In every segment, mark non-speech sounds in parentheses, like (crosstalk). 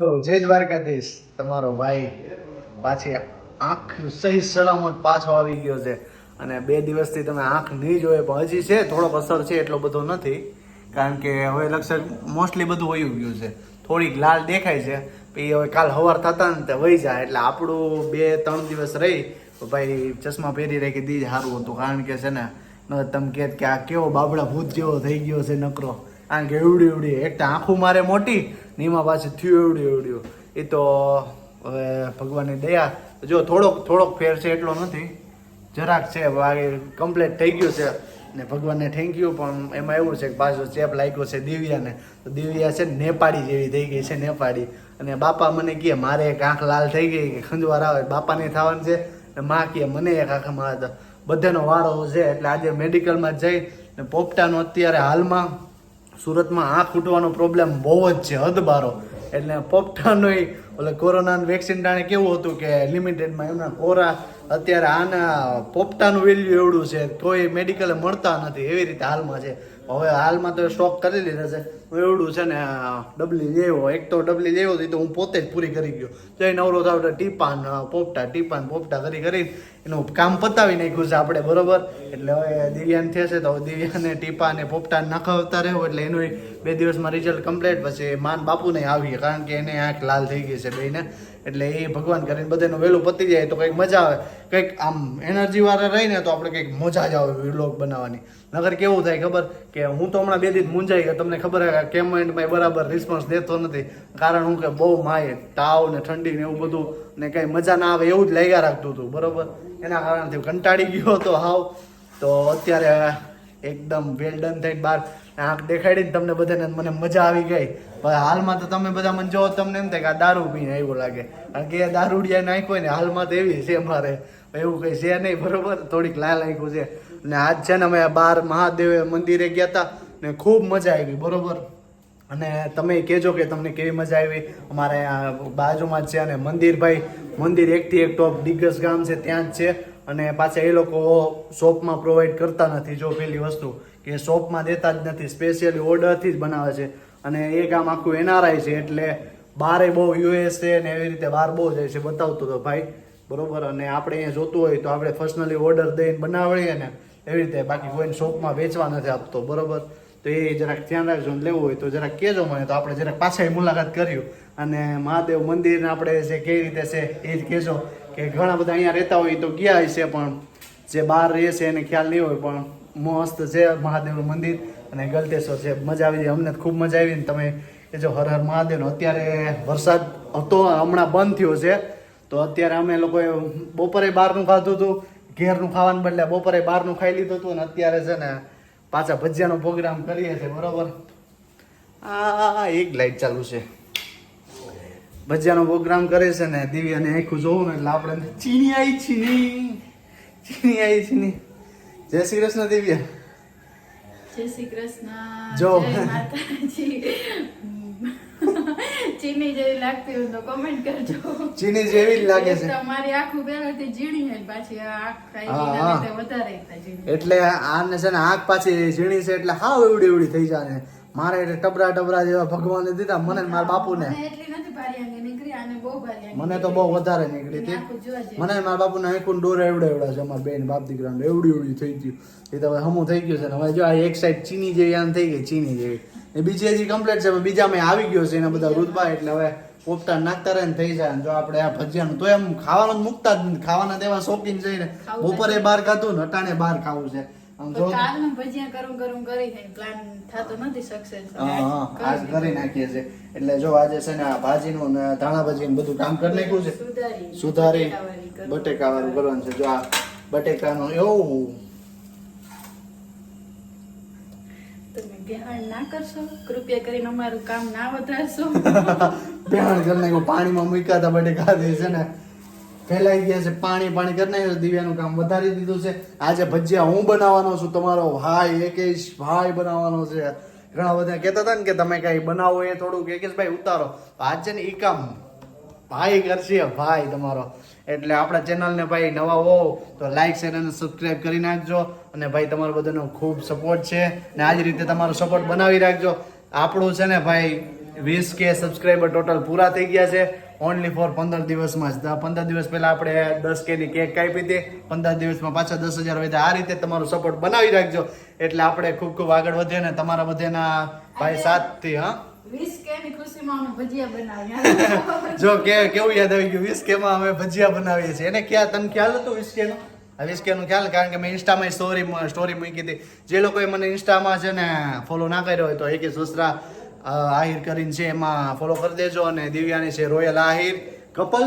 જય દ્વારકાધીશ, તમારો ભાઈ પાછી આંખ સહી સલામત પાછો આવી ગયો છે. અને બે દિવસથી તમે આંખ નહીં જોયે પણ હજી છે, થોડોક અસર છે, એટલો બધો નથી. કારણ કે હવે લક્ષર મોસ્ટલી બધું વયું ગયું છે. થોડીક લાલ દેખાય છે પછી હવે કાલ સવાર થતા ને તે વહી જાય. એટલે આપણું બે, ત્રણ દિવસ રહી, તો ભાઈ ચશ્મા પહેરી રાખી દીજ સારું હતું. કારણ કે છે ને, ન તમે કહે કે આ કેવો બાબડા ભૂત જેવો થઈ ગયો છે નકરો. કારણ કે એવડી એવડી એક તો આંખું મારે મોટી ને પાસે થયું એવડ્યું એવડ્યું એ તો હવે ભગવાનની દયા. જો થોડોક થોડોક ફેર છે એટલો નથી. જરાક છે કમ્પ્લીટ થઈ ગયું છે. ને ભગવાનને થેન્ક યુ પણ એમાં એવું છે કે પાછો ચેપ લાગ્યો છે દિવ્યાને. તો દિવ્યા છે નેપાળી જેવી થઈ ગઈ છે, નેપાળી. અને બાપા મને કહે, મારે એક આંખ લાલ થઈ ગઈ કે ખંજવાર આવે. બાપાને થવાનું છે. ને માં કહે, મને એક આંખમાં બધાનો વારો છે. એટલે આજે મેડિકલમાં જઈ ને પોપટાનો અત્યારે હાલમાં સુરતમાં આંખ ઉઠવાનો પ્રોબ્લેમ બહુ જ છે, હદબારો. એટલે પોપટાનો ઓલે કોરોના વેક્સિન ટાણે કેવું હતું કે લિમિટેડમાં એમના કોરા, અત્યારે આના પોપટાનું વેલ્યુ એવડું છે કોઈ મેડિકલે મળતા નથી, એવી રીતે હાલમાં છે. હવે હાલમાં તો સ્ટોક કરી લીધા છે. એવડું છે ને ડબલી લેવો એક તો ડબલી લેવો હતી તો હું પોતે જ પૂરી કરી ગયો. જઈને નવરો થાવ તો ટીપાન પોપટા ટીપાન પોપટા કરી કરી એનું કામ પતાવી નાખ્યું છે આપણે, બરોબર? એટલે હવે દિવ્યાને થશે તો દિવ્યાને ટીપા અને પોપટા નખાવતા રહેવું એટલે એનું બે દિવસમાં રિઝલ્ટ કમ્પ્લીટ પછી માન બાપુને આવીએ, કારણ કે એને આંખ લાલ થઈ ગઈ છે બેને એટલે એ ભગવાન કરીને બધાનું વહેલું પતી જાય, તો કંઈક મજા આવે. કંઈક આમ એનર્જી વાળા રહીને તો આપણે કંઈક મજા જ આવે વ્લોગ બનાવવાની. નગર કેવું થાય ખબર? કે હું તો હમણાં બે દિવસ મૂંઝાઈ ગયો, તમને ખબર કેમેન્ટમાં બરાબર રિસ્પોન્સ દેતો નથી. કારણ હું કે બહુ માય, તાવ ને ઠંડી ને એવું બધું ને કંઈ મજા ના આવે એવું જ લાગ્યા રાખતું હતું, બરોબર? એના કારણથી કંટાળી ગયો હતો હાવ. તો અત્યારે એકદમ વેલ ડન થઈને બહાર આંખ દેખાડીને તમને બધાને મને મજા આવી ગઈ. પણ હાલમાં તો તમે બધા મને જોવો તમને એમ થાય કે આ દારૂ પીને આવ્યું લાગે. કારણ કે એ દારૂડિયા નાખ્યો ને હાલમાં તો એવી છે મારે. એવું કંઈ છે નહીં, બરોબર? થોડીક લાલ નાખ્યું છે. ને આજ છે ને અમે બાર મહાદેવ મંદિરે ગયા હતા. ને ખૂબ મજા આવી, બરોબર? અને તમે કહેજો કે તમને કેવી મજા આવી? અમારે બાજુમાં જ છે અને મંદિર ભાઈ મંદિર એકથી એક ટોપ દિગ્ગજ ગામ છે, ત્યાં જ છે. અને પાછા એ લોકો શોપમાં પ્રોવાઈડ કરતા નથી જો પેલી વસ્તુ, કે શોપમાં દેતા જ નથી સ્પેશિયલી ઓર્ડરથી જ બનાવે છે. અને એ ગામ આખું એનઆરઆઈ છે, એટલે બારે બહુ યુએસએ ને એવી રીતે બહાર બહુ જાય છે, બતાવતો હતો ભાઈ. બરોબર? અને આપણે અહીંયા જોતું હોય તો આપણે પર્સનલી ઓર્ડર દઈને બનાવીએ ને, એવી રીતે બાકી કોઈને શોપમાં વેચવા નથી આપતો, બરોબર? તો એ જરાક ધ્યાન રાખજો ને લેવું હોય તો જરાક કહેજો મને. તો આપણે જરાક પાછા મુલાકાત કર્યું. અને મહાદેવ મંદિરને આપણે જે કેવી રીતે છે એ જ કહેજો કે ઘણા બધા અહીંયા રહેતા હોય તો ગયા હશે પણ જે બહાર રહે છે એને ખ્યાલ નહીં હોય પણ મસ્ત છે મહાદેવનું મંદિર અને ગલતેશ્વર છે. મજા આવી અમને ખૂબ મજા આવી ને તમે એ જો હર હર મહાદેવનો અત્યારે વરસાદ હતો, હમણાં બંધ થયો છે. તો અત્યારે અમે લોકોએ બપોરે બહારનું ખાધું હતું. ઘેરનું ખાવાનું બદલે બપોરે બહારનું ખાઈ લીધું હતું ને અત્યારે છે ને પાછા ભજીયાનો પ્રોગ્રામ કરીએ છીએ બરોબર? આ એક લાઈટ ચાલુ છે. ભજીયાનો પ્રોગ્રામ કરે છે ને દિવ્યાને આખું જોવું ને એટલે આપણે ચીની આવી છીની ચીની આવી છીની જય શ્રી કૃષ્ણ દિવ્યા. જય શ્રી કૃષ્ણ. જો. ચીની જેવી લાગતી હોય તો કમેન્ટ કરજો. ચીની જેવી જ લાગે છે. તમારી આંખું પહેલાથી ઝીણી છે પાછી આંખ. એટલે વધારે એટલે આને છે ને આંખ પાછી ઝીણી છે એટલે હાવ એવડી એવડી થઈ જાય ને મારે એટલે ટબરા ટબરા જેવા ભગવાને દીધા મને મારા બાપુને. મને એટલી નથી ભારી આંગી નીકળી આને બહુ ભારી મને તો બહુ વધારે નીકળી હતી. મને મારા બાપુને આંખું ડોર એવડે એવડા છે અમારા બેન બાપ દીકરા એવડી એવડી થઈ ગયું. એ તો હવે હમું થઈ ગયું છે ને. હવે જો આ એક સાઈડ ચીની જેવી આમ થઈ ગઈ ચીની જેવી. એ બીજી હજી કમ્પ્લીટ છે બીજા મેં આવી ગયો છે એના બધા રૂદબા એટલે હવે પોપટા નાખતા રહે ને થઈ જાય. જો આપણે આ ભજીયાનું તો એમ ખાવાનું મૂકતા જ ખાવાના દેવા શોખીન જઈને ને. બપોરે બહાર ખાધું ને અટાણે બહાર ખાવું છે. છે છે એટલે જો આજે છે ને આ ભાજીનું ને ધાણા ભાજીનું બધું કામ કરી નાખ્યું છે. સુધારી બટેકા વાળું કરવાનું છે. જો આ બટેકાનો એવું ના કરશો? કૃપયા કરીને અમારું કામ ના વધારશો. (laughs) પહેણ કરી પાણીમાં મૂક્યા હતા બટેકા છે ને. ફેલાઈ ગયા છે, પાણી પાણી કરી દિવ્યાનું કામ વધારી દીધું છે. આજે ભજીયા હું બનાવવાનો છું, તમારો ભાઈ એકેશ ભાઈ બનાવવાનો છે. ઘણા બધા કહેતા હતા ને કે તમે કઈ બનાવો એ થોડુંક. એકેશભાઈ, ઉતારો. તો આજ ને ઈ કામ ભાઈ કરશે, ભાઈ તમારો. એટલે આપણા ચેનલને ભાઈ નવા હો તો લાઈક શેર અને સબસ્ક્રાઈબ કરી નાખજો. અને ભાઈ તમારો બધાનો ખૂબ સપોર્ટ છે. ને આ જ રીતે તમારો સપોર્ટ બનાવી રાખજો. આપણું છે ને ભાઈ વીસ કે સબસ્ક્રાઈબર ટોટલ પૂરા થઈ ગયા છે. ઓનલી ફોર પંદર દિવસમાં જ. પંદર દિવસ પહેલાં આપણે દસ કેની કેક કાપી હતી. પંદર દિવસમાં પાછા દસ હજાર વધ્યા. આ રીતે તમારો સપોર્ટ બનાવી રાખજો. એટલે આપણે ખૂબ ખૂબ આગળ વધીએ ને તમારા બધાના ભાઈ સાથથી હા? (laughs) જો કે કેવું યાદ આવી ગયું વીસ અમે ભજીયા બનાવીએ છીએ. એને ક્યાં તને ખ્યાલ હતો વીસ કે નો આ વીસ કે ખ્યાલ? કારણ કે મેં ઇન્સ્ટામાં સ્ટોરી સ્ટોરી મૂકી હતી. જે લોકોએ મને ઇન્સ્ટામાં છે ને ફોલો ના કર્યો હોય તો એક સુસરા આહિર કરીને છે એમાં ફોલો કરી દેજો. અને દિવ્યાની છે રોયલ આહિર કપલ.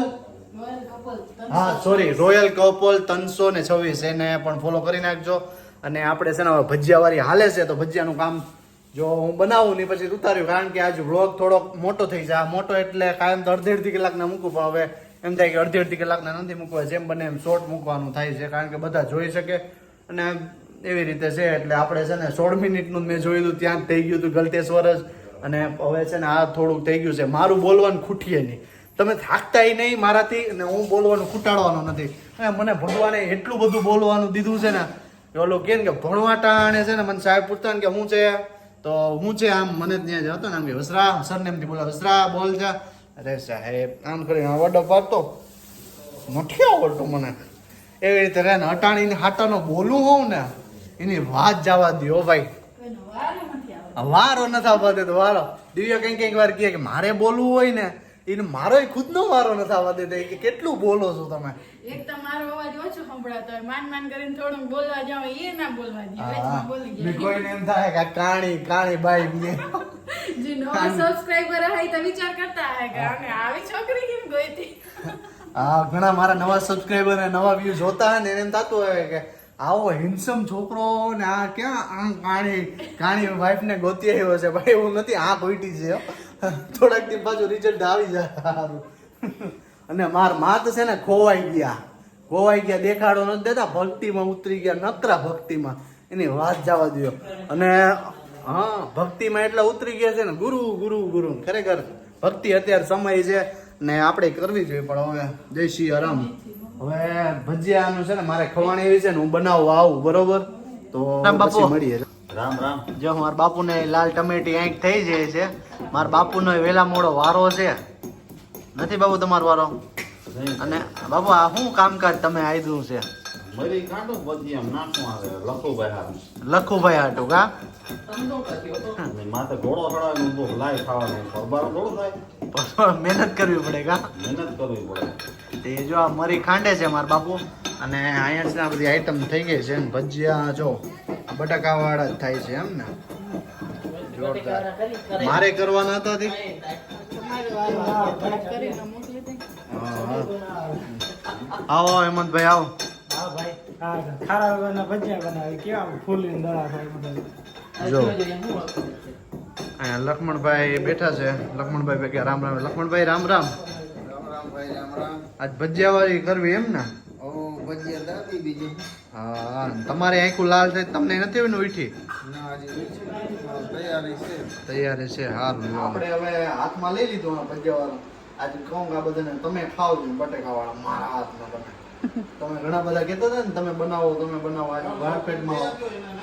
હા સોરી રોયલ કપલ ત્રણસો ને છવ્વીસ. એને પણ ફોલો કરી નાખજો. અને આપણે છે ને ભજીયાવાળી હાલે છે તો ભજીયાનું કામ જો હું બનાવું ને પછી ઉતાર્યું, કારણ કે આજ વ્લોગ થોડોક મોટો થઈ જાય. મોટો એટલે કાયમ તો અડધી અડધી કલાકના મૂકું, પણ હવે એમ થાય કે અડધી અડધી કલાકના નથી મૂકવા. જેમ બને એમ શોર્ટ મૂકવાનું થાય છે, કારણ કે બધા જોઈ શકે. અને એવી રીતે છે, એટલે આપણે છે ને સોળ મિનિટનું મેં જોયું હતું ત્યાં થઈ ગયું હતું ગલતેશ્વર જ અને હવે છે ને આ થોડુંક થઈ ગયું છે. મારું બોલવાનું ખૂટીએ નહીં. તમે થાકતાય નહીં મારાથી, અને હું બોલવાનું ખૂટાડવાનું નથી. અને મને ભગવાને એટલું બધું બોલવાનું દીધું છે ને ઓલું કે ભણવા ટાણે છે ને મને સાહેબ પૂછતા ને કે હું છે? તો હું છે આમ મને ત્યાં જ હતો ને આમ કે વસરા સરનેમથી બોલા વસરા બોલ જા. અરે સાહેબ આમ કરીને વડો પાડતો નથી આવડતું મને. એવી રીતે રહે ને અટાણીને હાટાનો બોલું હોઉં ને એની વાત જવા દો ભાઈ. વારો નથી આવતો. વારો નથી આવવા દેતો વારો. દિવ્ય કંઈક કંઈક વાર કહે કે મારે બોલવું હોય ને એને મારો ખુદનો મારો નથી આવવા દેતા. કે કેટલું બોલો છો તમે? એક તો મારો અવાજ ઓછો સંભળાતો હોય. માન માન કરીને થોડું બોલવા જાવ એ ના બોલવા દે. બોલી જાય કોઈને એમ થાય કે કાણી કાણી બાઈ બીજે જે નવા સબસ્ક્રાઇબર હોય તો વિચાર કરતા હોય કે અમે આવી છોકરી કેમ ગોઈતી હા ઘણા મારા નવા સબસ્ક્રાઇબર ને નવા વ્યૂ જોતા ને એને એમ થતું હોય કે આવો હિન્સમ છોકરો ને આ ક્યાં આમ કાણી કાણી વાઈફ ને ગોતી આવ્યો છે. ભાઈ એવું નથી આ ગોઈટી છે. થોડાક દી પાછું રિઝલ્ટ આવી જાય. સારું. અને માર માત છે ને ખોવાઈ ગયા. ખોવાઈ ગયા દેખાડો નથી દેતા ભક્તિમાં ઉતરી ગયા નકરા ભક્તિમાં. એની વાત જવા દો અને હા ભક્તિમાં એટલા ઉતરી ગયા છે ને ગુરુ ગુરુ ગુરુ. ખરેખર ભક્તિ અત્યારે સમય છે ને આપણે કરવી જોઈએ પણ હવે જય શ્રી આરામ હવે ભજીયાનું છે ને મારે ખવાણી એવી છે ને હું બનાવવા આવું બરોબર? તો પછી મળીએ. રામ રામ. જો મારા બાપુને લાલ ટમેટી આંખ થઈ જાય છે મારા બાપુનો વેલા મોડો વારો છે. નથી બાપુ તમારો વારો? અને બાપુ આ શું કામકાજ તમે આયદું છે? લખુભાઈ હાટું કા મહેનત કરવી પડે કા મહેનત કરવી પડે. તે જો આ મરી ખાંડે છે મારા બાપુ. અને અહીંયા બધી આઈટમ થઈ ગઈ છે ભજીયા જો. બટાકા વાળા જ થાય છે એમ ને? જોરદાર. મારે કરવાના હતા તે. આવો હેમંતભાઈ આવો. ભજીયા લક્ષ્મણભાઈ બેઠા છે. લક્ષ્મણભાઈ ભેગા. રામ રામ. લક્ષ્મણભાઈ રામ રામ. આજ ભજીયા વાળી કરવી એમ ને? હા તમારે આખું લાલ થાય તમને નથી હોય ને ઉઠી? તૈયારી છે. હારું આપણે હવે હાથમાં લઈ લીધું આ આજે કહું આ બધાને તમે ખાવ છો બટેકા વાળા મારા હાથમાં તમે. તમે ઘણા બધા કહેતા હતા ને તમે બનાવો તમે બનાવો આજે માર્કેટમાં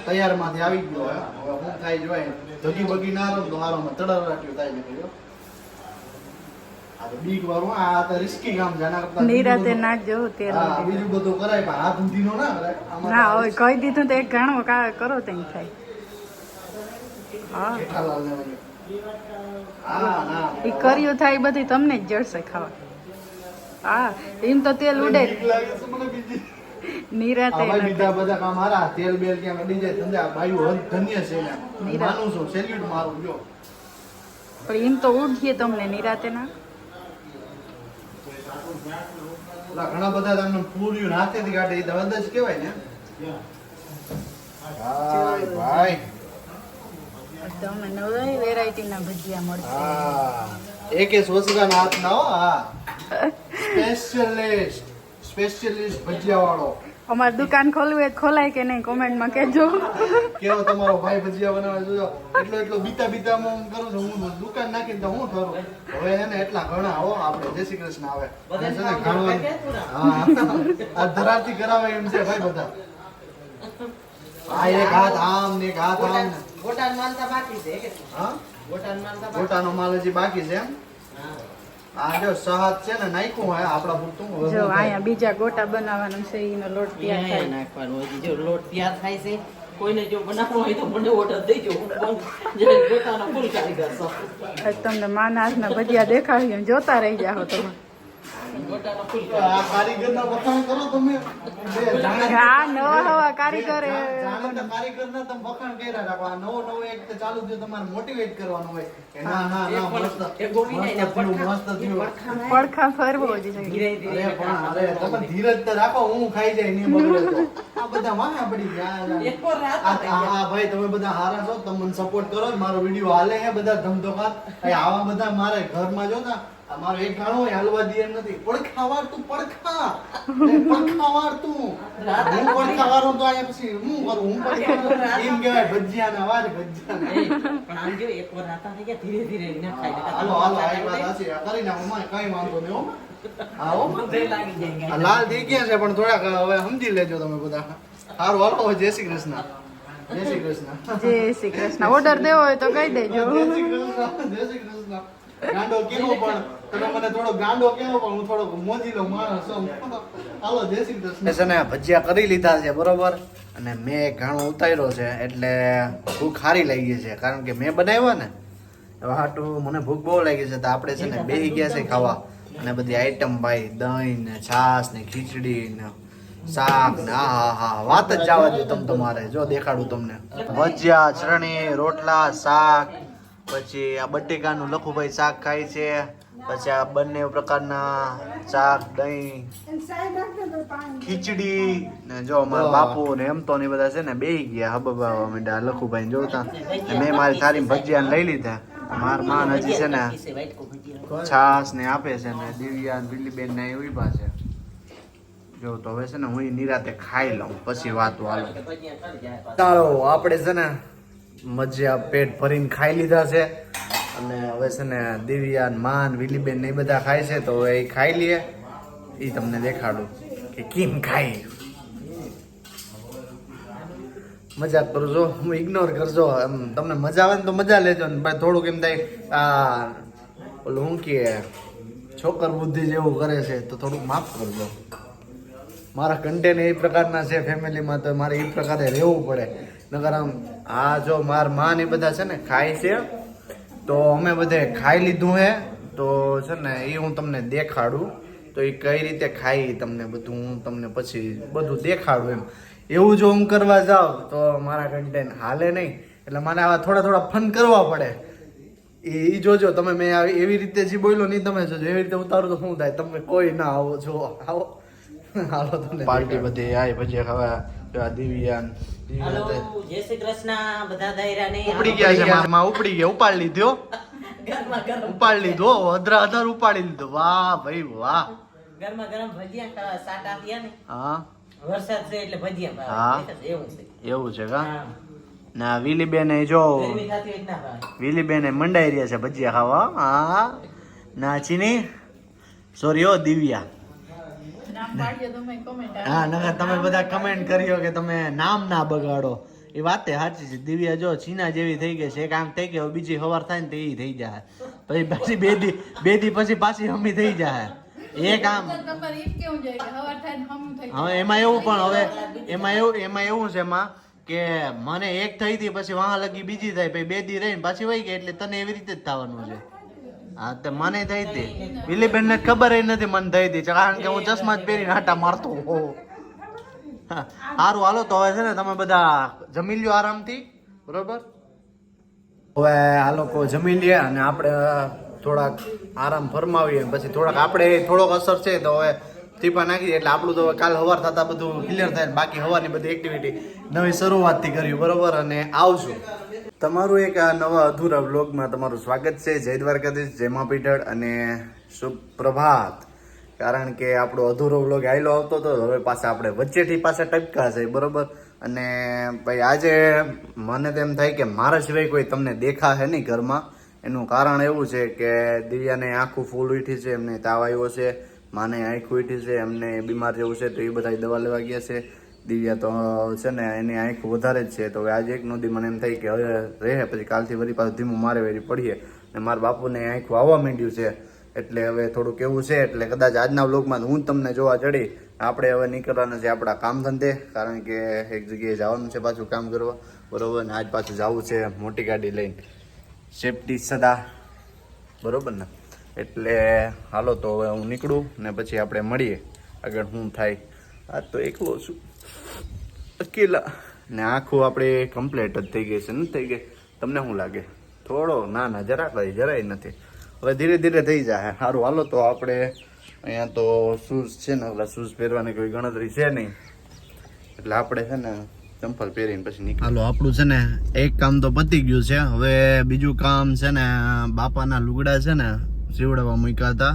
તૈયારમાંથી આવી ગયો. હવે હું થાય જોય ધગી બગી ના રહો તો મારામાં તડરાટ્યું થાય ને તો નિરાતે બીજું બધું- કરાય પણ હાથ ઊંધીનો ના ના કહી દીધું તો એક ઘણો કા કરો તેમ થાય. હા. ને ના એ કર્યું થાય બધી તમને જ જડશે ખાવા. હા એમ તો તેલ ઉડે. નિરાતે. બીજા બધા કામ હારા તેલ બેલ ક્યાં અડી જાય ધંધા બાયું ધન્ય છે ને હું નિરા. માનું છું સેલ્યુટ મારું જો. પણ એમ તો ઉડીએ તમને નિરાતે ના ઓલા ઘણા બધા તમને પૂર્યું ને હાથેથી કાઢે એ દવા જ કહેવાય ને. ભાઈ ભાઈ. તમે નવી વેરાયટીના ભજીયા મળશે. એકે સોસરાના હાથ ના હો. હા સ્પેશિયલિસ્ટ સ્પેશિયલિસ્ટ ભજીયા વાળો અમારી દુકાન ખોલવી હોય ખોલાય કે નહીં? કોમેન્ટમાં કહેજો. કેવો તમારો ભાઈ ભજીયા બનાવે જોજો એટલો એટલો બીતા બીતામાં હું કરું છું હું દુકાન નાખીને તો હું કરું હવે એને એટલા ઘણા હો આપણે જય શ્રી કૃષ્ણ આવે. હા આ ધરારથી કરાવે એમ છે ભાઈ બધા. આ એક હાથ આમ ને એક હાથ આમ ને. માલ માનતા બાકી છે કે? હા? ગોટાનો માલ હજી બાકી છે એમ? આ જો સહાદ છે ને નાખ્યું હોય આપણા પૂરતું જો અહીંયા બીજા ગોટા બનાવવાનું છે એનો લોટ તૈયાર થાય. નાખવાનું હોય. જો લોટ તૈયાર થાય છે કોઈને જો બનાવવો હોય તો મને ઓર્ડર દેજો. જે પોતાનો ફૂલ કારીગર છું તમને માના હાથના ભજીયા દેખાડી જોતા રહી જાઓ તમે. ગોટાનો ફૂલ આ વખાણ કરો તમે. બે જાણે આ નવા નવા કારીગર જાણે તો કારીગરના તમે વખાણ કર્યા રાખો. આ નવો નવો એક ચાલુ થયો તમારે મોટિવેટ કરવાનું હોય. કે ના ના ના મસ્ત એ ગોવિંદાઈ ના મસ્ત થયું મસ્ત થયું. પડખા ફરવો જ જોઈએ અરે ધીરે પણ અરે તમે ધીરજ તો રાખો હું ખાઈ જાય નહીં બગડે આ બધા વાંહા પડી ગયા. (laughs) એક વાર રાત આ આ- આ ભાઈ તમે બધા હારા છો તમે મને સપોર્ટ કરો. મારો વીડિયો હાલે હે બધા ધમધોકા આવા બધા મારે ઘરમાં જો ને આ મારો એક ગાણો હોય હાલવા દે નથી. પડખાવાર તું પડખા. પડખાવાર તું. હું પડખાવારો તો આયા પછી હું કરું? હું પડખાવાર? એમ કહેવાય ભજીયાના વાર ભજીયાના. પણ આમ જો એક વાર રાતા થઈ ગયા ધીરે ધીરે ને ખાઈ લેતા. હાલો હાલો આ વાત હશે કરી નાખો કઈ વાંધો નહીં હો. આવો. મને લાગી જાય લાલ થઈ ગયા છે પણ થોડાક હવે સમજી લેજો તમે બધા. સારું હાલો જય શ્રી કૃષ્ણ. જય શ્રી કૃષ્ણ. જય શ્રી કૃષ્ણ. ઓર્ડર દેવો હોય તો કહી દેજો. જય શ્રી કૃષ્ણ જય શ્રી કૃષ્ણ. ગાંડો કેવો પણ તમે મને થોડો ગાંડો કેવો પણ હું થોડો મોજીલો માણસ હાલો જય શ્રી કૃષ્ણ. છે ને ભજીયા કરી લીધા છે બરોબર? અને મેં ઘાણો ઉતાર્યો છે એટલે ભૂખ સારી લાગી છે કારણ કે મેં બનાવ્યા ને હવે હાટું મને ભૂખ બહુ લાગી છે તો આપણે છે ને બેહી ગયા છે ખાવા. અને બધી આઈટમ ભાઈ દહીં ને છાશ ને ખીચડી ને શાક ને આ હા હા વાત જ જવા દે તમ તમારે જો દેખાડું તમને. ભજીયા ચરણી રોટલા શાક પછી આ બટેકાનું લખુભાઈ શાક ખાય છે. પછી આ બંને પ્રકારના શાક દહીં ખીચડી ને જો મારા બાપુ ને એમ તો ને બધા છે ને બેહી ગયા હબબાવા માંડ્યા લખુભાઈ જોતા. મેં મારી થાળી ભજીયા લઈ લીધા. માર માન હજી છે ને છાસ ને આપે છે ને દિવ્યા ને દિલ્હીબેન ને એવી પાસે જો તો હવે છે ને હું નિરાતે ખાઈ લઉં. પછી વાતો વાલો ચાલો આપણે છે ને મજા પેટ ભરીને ખાઈ લીધા છે. અને હવે છે ને દિવ્યા માન વિલીબેન એ બધા ખાય છે, તો એ ખાઈ લઈએ એ તમને દેખાડું કે કેમ ખાય. મજાક કરું છો હું ઇગ્નોર કરજો. એમ, તમને મજા આવે ને તો મજા લેજો ને ભાઈ થોડુંક એમ થાય, આ, ઓલું હું કે, છોકર બુદ્ધિ જેવું કરે છે, તો થોડુંક માફ કરજો. મારા કન્ટેન્ટ એ પ્રકારના છે ફેમિલીમાં તો મારે એ પ્રકારે રહેવું પડે. નગર આમ આ જો મારમાં ને બધા છે ને ખાય છે તો અમે બધે ખાઈ લીધું હે. તો છે ને એ હું તમને દેખાડું. તો એ કઈ રીતે ખાઈ તમને બધું હું તમને પછી બધું દેખાડું એમ. એવું જો હું કરવા જાઉં તો મારા કન્ટેન્ટ હાલે નહીં. એટલે મારે આવા થોડા થોડા ફન કરવા પડે. એ જોજો તમે મેં આવી- એવી રીતે જે બોલ્યો નહીં તમે જોજો. એવી રીતે ઉતારો તો શું થાય? તમે કોઈ ના આવો જો આવો. (laughs) હાલો તમને પાર્ટી બધી આય પછી હવે દિવ્યાન જય શ્રી કૃષ્ણ બધા દાયરાને ઉપડી ગયા છે ઉપડી ગયા ઉપાડ લીધો. ઉપાડી લીધો અધરા અધર ઉપાડી લીધો. વાહ ભાઈ વાહ. ગરમા ગરમ ભજીયા ખાવા સાટ ને? હા. વરસાદ છે એટલે ભજીયા હા. એવું છે. એવું છે કા? ના વિલી બેન જો વિલી બેન મંડાઈ રહ્યા છે ભજીયા ખાવા. હા. ના ચીની. સોરી ઓ દિવ્યા નામ પાડજો તમે કોમેન્ટ હા નકર તમે બધા કમેન્ટ કર્યો કે તમે નામ ના બગાડો. એ વાત સાચી છે. દિવ્યા જો ચીના જેવી થઈ ગઈ છે. એક આમ થઈ ગયો બીજી હવાર થાય ને તો એ થઈ જાય પછી પાછી બે દી બે દી પછી પાછી હમી થઈ જાય એક આમ હવે એમાં એવું પણ હવે એમાં એવું એમાં એવું છે એમાં કે મને એક થઈ હતી પછી વાહ લગી બીજી થાય પછી બે દી રહીને પાછી વહી ગઈ એટલે તને એવી રીતે જ થવાનું છે. હા, તો મને થઈ હતી વિલીબેન ને ખબર નથી, મને થઈ હતી કારણ કે હું ચશ્મા જ પહેરીને આટા મારતો સારું હાલો, તો હવે છે ને તમે બધા જમી લ્યો આરામથી, બરોબર? હવે આ લોકો જમી લે અને આપણે થોડાક આરામ ફરમાવીએ, પછી થોડાક આપણે થોડોક અસર છે તો હવે ટીપા નાખી એટલે આપણું તો કાલ હવાર થતા બધું ક્લિયર થાય બાકી હવાની બધી એક્ટિવિટી નવી શરૂઆતથી કર્યું, બરોબર? અને આવશું તમારું એક આ નવા અધૂરા વ્લોગમાં તમારું સ્વાગત છે. જય દ્વારકાધીશ, જય મા પીઠળ અને સુપ્રભાત. પ્રભાત કારણ કે આપણો અધૂરો વ્લોગ આયલો આવતો હતો હવે પાછા આપણે વચ્ચેથી પાછા ટપકા છે, બરોબર? અને ભાઈ, આજે મને તેમ થાય કે મારા સિવાય કોઈ તમને દેખાશે નહીં ઘરમાં. એનું કારણ એવું છે કે દિવ્યાને આંખું ફૂલ ઉઠી છે, એમને તાવ આવ્યો છે, માને આંખું ઉઠી છે, એમને બીમાર જેવું છે, તો એ બધા દવા લેવા ગયા છે. દિવ્યા તો છે ને એની આંખ વધારે જ છે. તો હવે આજે એક નદી મને એમ થઈ કે હવે રહે, પછી કાલથી વળી પાછું ધીમું મારે વેરી પડીએ. ને મારા બાપુને આંખ આવવા માંડ્યું છે. એટલે હવે થોડુંક કેવું છે, એટલે કદાચ આજના વ્લોગમાં હું તમને જોવા ચડી. આપણે હવે નીકળવાના છે આપણા કામ ધંધે, કારણ કે એક જગ્યાએ જવાનું છે પાછું કામ કરવા. બરોબર? ને આજ પાછું જવું છે મોટી ગાડી લઈને. સેફટી સદા. બરોબર ને? એટલે હાલો તો હવે હું નીકળું ને પછી આપણે મળીએ. આગળ હું થાય. આ તો એકલો છું. અકેલા. ને આખું આપણે કમ્પ્લેટ જ થઈ ગઈ છે, નથી થઈ ગઈ. તમને શું લાગે? થોડો ના ના જરા કઈ જરાય નથી. હવે ધીરે ધીરે થઈ જાય સારું હાલો તો આપણે અહીંયા તો શૂઝ છે ને, ઓલા શૂઝ પહેરવાની કોઈ ગણતરી છે નહીં. એટલે આપણે છે ને ચંપલ પહેરીને પછી નીકળ હાલો, આપણું છે ને એક કામ તો પતી ગયું છે. હવે બીજું કામ છે ને, બાપાના લુગડા છે ને સીવડાવવા મૂક્યા હતા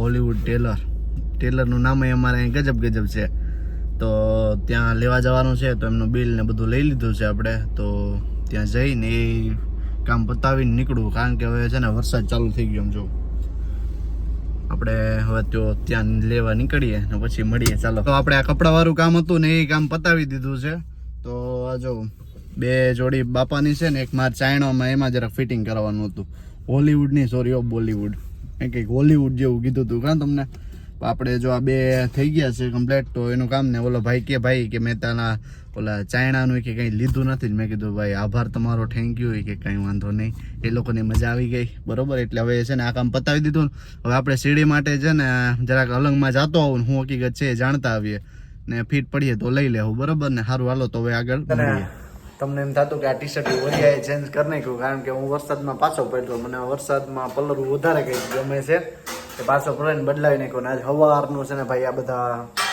હોલીવુડ ટેલર ટેલરનું નામ અમારે અહીં ગજબ ગજબ છે. તો ત્યાં લેવા જવાનું છે, તો એમનું બિલ ને બધું લઈ લીધું છે આપણે. તો ત્યાં જઈને એ કામ પતાવીને નીકળવું, કારણ કે હવે છે ને વરસાદ ચાલુ થઈ ગયો એમ જો. આપણે હવે તો ત્યાં લેવા નીકળીએ ને પછી મળીએ, ચાલો. તો આપણે આ કપડાવાળું કામ હતું ને એ કામ પતાવી દીધું છે. તો આ જો બે જોડી બાપાની છે ને, એક માર ચાયણામાં, એમાં જરાક ફિટિંગ કરવાનું હતું. હોલીવુડની સોરી ઓફ બોલીવુડ કંઈક હોલીવુડ જેવું કીધું હતું કાં તમને? આપણે જો આ બે થઈ ગયા છે કમ્પ્લેટ તો એનું કામ ને ઓલો ભાઈ કે ભાઈ કે મેં તાના ઓલા ચાયણાનું કે કંઈ લીધું નથી મેં કીધું ભાઈ આભાર તમારો થેન્ક યુ કે કંઈ વાંધો નહીં. એ લોકોની મજા આવી ગઈ. બરોબર? એટલે હવે છે ને આ કામ પતાવી દીધું હવે આપણે સીડી માટે છે ને જરાક અલંગમાં જતો આવું ને હું હકીકત છે એ જાણતા આવીએ. ને ફીટ પડીએ તો લઈ લેવું. બરોબર ને? સારું હાલો તો હવે આગળ તમને એમ થતું કે આ ટી શર્ટ વરિયાએ ચેન્જ કરી નાખ્યું કારણ કે હું વરસાદમાં પાછો પડ્યો. મને વરસાદમાં પલરવું વધારે કંઈક ગમે છે. કે પાછો પડે બદલાવી નાખ્યો ને આજ હવારનું છે ને ભાઈ આ બધા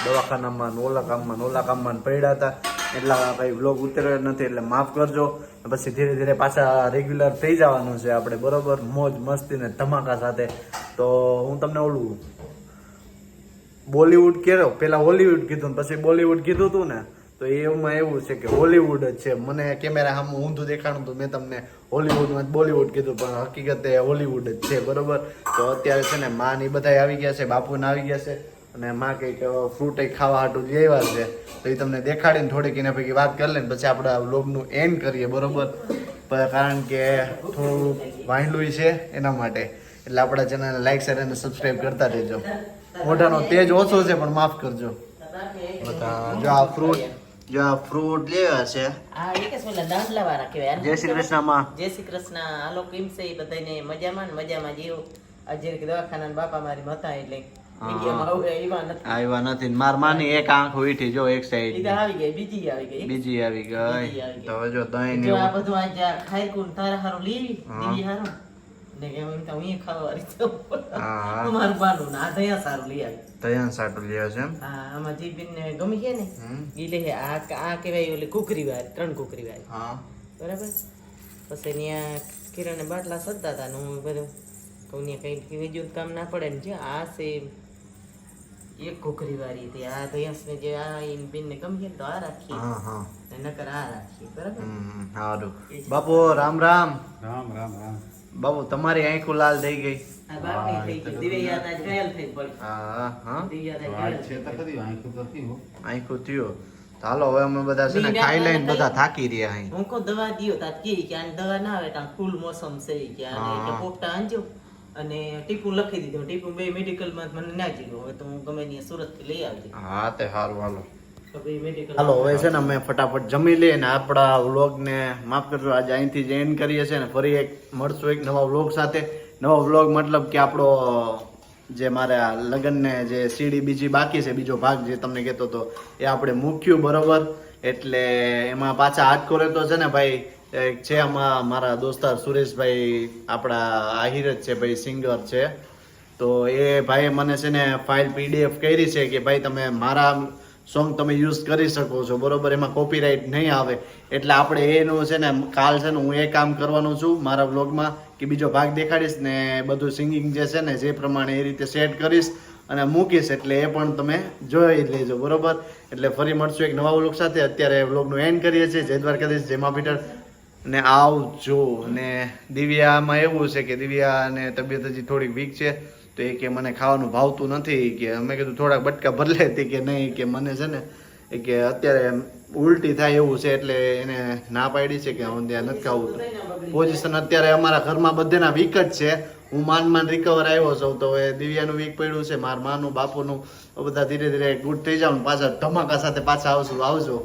દવાખાનામાં ઓલા કામમાં ઓલા કામમાં પડ્યા હતા. એટલા ભાઈ બ્લોગ ઉતર્યો નથી, એટલે માફ કરજો. પછી ધીરે ધીરે પાછા રેગ્યુલર થઈ જવાનું છે આપણે, બરોબર? મોજ મસ્તી ને ધમાકા સાથે. તો હું તમને ઓલું બોલીવુડ કેરો પેલા હોલીવુડ કીધું પછી બોલીવુડ કીધું હતું ને તો એમાં એવું છે કે હોલીવુડ જ છે. મને કેમેરા સામે ઊંધું દેખાણું હતું. મેં તમને હોલીવુડમાં બોલીવુડ કીધું પણ હકીકતે હોલીવુડ જ છે બરોબર? તો અત્યારે છે ને માં ને બધા આવી ગયા છે બાપુને આવી ગયા છે અને માં કંઈક ફ્રૂટ ખાવા હાટું આવ્યા છે. તો એ તમને દેખાડીને થોડીક એના પૈકી વાત કરી લઈને પછી આપણે આ વ્લોગનું એન્ડ કરીએ બરોબર? કારણ કે થોડું વાંડલું છે એના માટે. એટલે આપણા ચેનલને લાઈક શેર અને સબસ્ક્રાઈબ કરતા રહેજો. મોઢાનો તેજ ઓછો છે પણ માફ કરજો. બધા જો આ ફ્રૂટ જો આ ફ્રૂટ લેવા છે. આ એ કે સોલા દાંડલા વાળા કહેવાય. જય શ્રી કૃષ્ણમાં. જય શ્રી કૃષ્ણ. હાલો કેમ છે એ બધાને મજામાં ને મજામાં જેવું આજે દવાખાના બાપા મારી હતા એટલે વિડીયોમાં નથી. આવ્યા નથી માર માની એક આંખ ઉઠી જો એક સાઈડ આવી ગઈ બીજી આવી ગઈ. બીજી આવી ગઈ. તો જો દહીં જો આ બધું આ ખાઈ કુન તારા હારું લેવી બીજી હારું. ને કે તો ખાવા. બાનું ના દયા સારું લઈ આવી. દહીં સાટું લે છે એમ. હા આમાં જે ને ગમી છે ને? હમ. લે આ આ કહેવાય ઓલી કુકરી વાળી ત્રણ કુકરી વાર હા. બરાબર? પછી ત્યાં કિરણે બાટલા સદતા હતા ને હું બધું કહું ને કઈ બીજું કામ ના પડે ને જે આ છે એક કોકરી વાળી હતી. આ દયાસને જે આ બેન ને ગમી તો આ રાખીએ. હા હા. ને નકર આ રાખીએ. બરાબર? સારું. બાપુ રામ રામ. રામ રામ રામ. બાપુ તમારી આંખો લાલ થઈ ગઈ. તો આંખું તો થયું. હાલો હવે અમે બધા છે ને ખાઈ લઈને બધા બધા થાકી રહ્યા અહીં. હું કહું દવા દિયો તા કે કે આને દવા ના આવે તાર ફૂલ મોસમ છે કે આને. કે પોપટા આંજો અને ટીપુ લખી દીધું. ટીપુ બે મેડિકલમાં મને ના જીવો હવે તો હું ગમે ત્યાં સુરતથી લઈ આવજે. હા તે સારું હાલો. તો હાલો હવે છે ને અમે ફટાફટ જમી લઈએ ને આપણા વ્લોગને માફ કરજો આજે અહીંથી જ એન્ડ કરીએ છીએ ને ફરી એક મળશું એક નવા વ્લોગ સાથે. નવો વ્લોગ મતલબ કે આપણો જે મારા લગ્નને જે સીડી બીજી બાકી છે બીજો ભાગ જે તમને કહેતો હતો એ આપણે મૂક્યું બરોબર. એટલે એમાં પાછા હાથ કોરેતો છે ને ભાઈ એક છે આમાં મારા દોસ્તાર સુરેશભાઈ આપણા આહિર જ છે ભાઈ સિંગર છે. તો એ ભાઈએ મને છે ને ફાઇલ પીડીએફ કરી છે કે ભાઈ તમે મારા સોંગ તમે યુઝ કરી શકો છો, બરોબર? એમાં કોપીરાઇટ નહીં આવે. એટલે આપણે એનું છે ને, કાલ છે ને, હું એ કામ કરવાનું છું મારા વ્લોગમાં કે બીજો ભાગ દેખાડીશ ને બધું સિંગિંગ જે છે ને, જે પ્રમાણે એ રીતે સેટ કરીશ અને મૂકીશ, એટલે એ પણ તમે જોઈ લેજો, બરોબર? એટલે ફરી મળશું એક નવા વ્લોગ સાથે. અત્યારે વ્લોગનું એન્ડ કરીએ છીએ. જય દ્વારકાધીશ, જય મા પીટર. ને આવજો. ને દિવ્યામાં એવું છે કે દિવ્યાને તબિયત હજી થોડીક વીક છે. તો એ કે મને ખાવાનું ભાવતું નથી કે અમે કીધું થોડાક બટકા ભરલે હતી કે નહીં કે મને છે ને, એ કે અત્યારે ઉલટી થાય એવું છે એટલે એને ના પાડી છે કે હું ત્યાં નથી ખાવું પોઝિશન અત્યારે અમારા ઘરમાં બધેના વીક જ છે. હું માન માન રિકવર આવ્યો છું તો હવે દિવ્યાનું વીક પડ્યું છે, મારા માનું, બાપુનું બધા ધીરે ધીરે ગુડ થઈ જાઉં પાછા ધમાકા સાથે પાછા આવશું, આવજો.